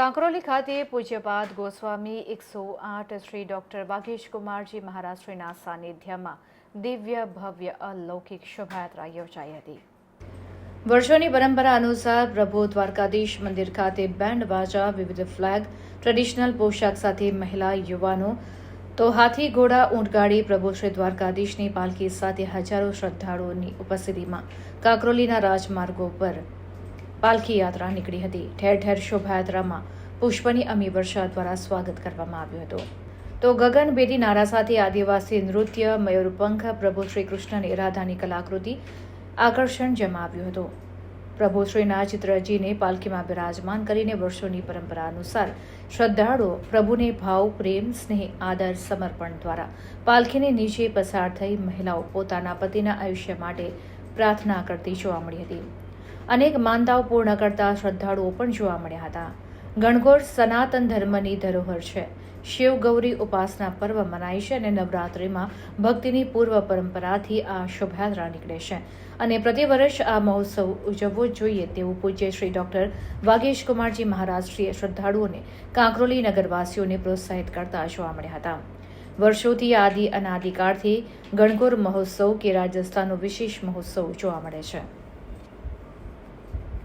કાંકરોલી ખાતે પૂજ્યપાદ ગોસ્વામી એકસો આઠ શ્રી ડોક્ટર વાઘેશ કુમારજી મહારાષ્ટ્રના સાનિધ્યમાં દિવ્ય, ભવ્ય, અલૌકિક શોભાયાત્રા યોજાઈ હતી. વર્ષોની પરંપરા અનુસાર પ્રભુ દ્વારકાધીશ મંદિર ખાતે બેન્ડ બાજા વિવિધ ફ્લેગ, ટ્રેડિશનલ પોશાક સાથે મહિલા, યુવાનો તો હાથી ઘોડા, ઊંટગાડી, પ્રભુ શ્રી દ્વારકાધીશની પાલખી સાથે હજારો શ્રદ્ધાળુઓની ઉપસ્થિતિમાં કાંકરોલીના રાજમાર્ગો પર પાલખી યાત્રા નીકળી હતી. ઠેર ઠેર શોભાયાત્રામાં પુષ્પની અમી વર્ષા દ્વારા સ્વાગત કરવામાં આવ્યું હતું. તો ગગનભેદી નારા સાથે આદિવાસી નૃત્ય, મયુરપંખ, પ્રભુ શ્રી કૃષ્ણની રાધાની કલાકૃતિ આકર્ષણ જમાવ્યું હતું. પ્રભુ શ્રીના ચિત્રજીને પાલખીમાં બિરાજમાન કરીને વર્ષોની પરંપરા અનુસાર શ્રદ્ધાળુઓ પ્રભુને ભાવ, પ્રેમ, સ્નેહ, આદર, સમર્પણ દ્વારા પાલખીને નીચે પસાર થઈ મહિલાઓ પોતાના પતિના આયુષ્ય માટે પ્રાર્થના કરતી જોવા મળી હતી. અનેક માનતાઓ પૂર્ણ કરતા શ્રદ્ધાળુઓ પણ જોવા મળ્યા હતા. ગણગોર સનાતન ધર્મની ધરોહર છે. શિવ ગૌરી ઉપાસના પર્વ મનાય છે અને નવરાત્રિમાં ભક્તિની પૂર્વ પરંપરાથી આ શોભાયાત્રા નીકળે છે. અને પ્રતિવર્ષ આ મહોત્સવ ઉજવવો જોઈએ તેવું પૂજ્ય શ્રી ડોક્ટર વાગેશ કુમારજી મહારાષ્ટ્રીય શ્રદ્ધાળુઓને કાંકરોલી નગરવાસીઓને પ્રોત્સાહિત કરતા જોવા મળ્યા હતા. વર્ષોથી આદિ અનાદિકાળથી ગણગોર મહોત્સવ કે રાજસ્થાનનો વિશેષ મહોત્સવ જોવા મળે છે.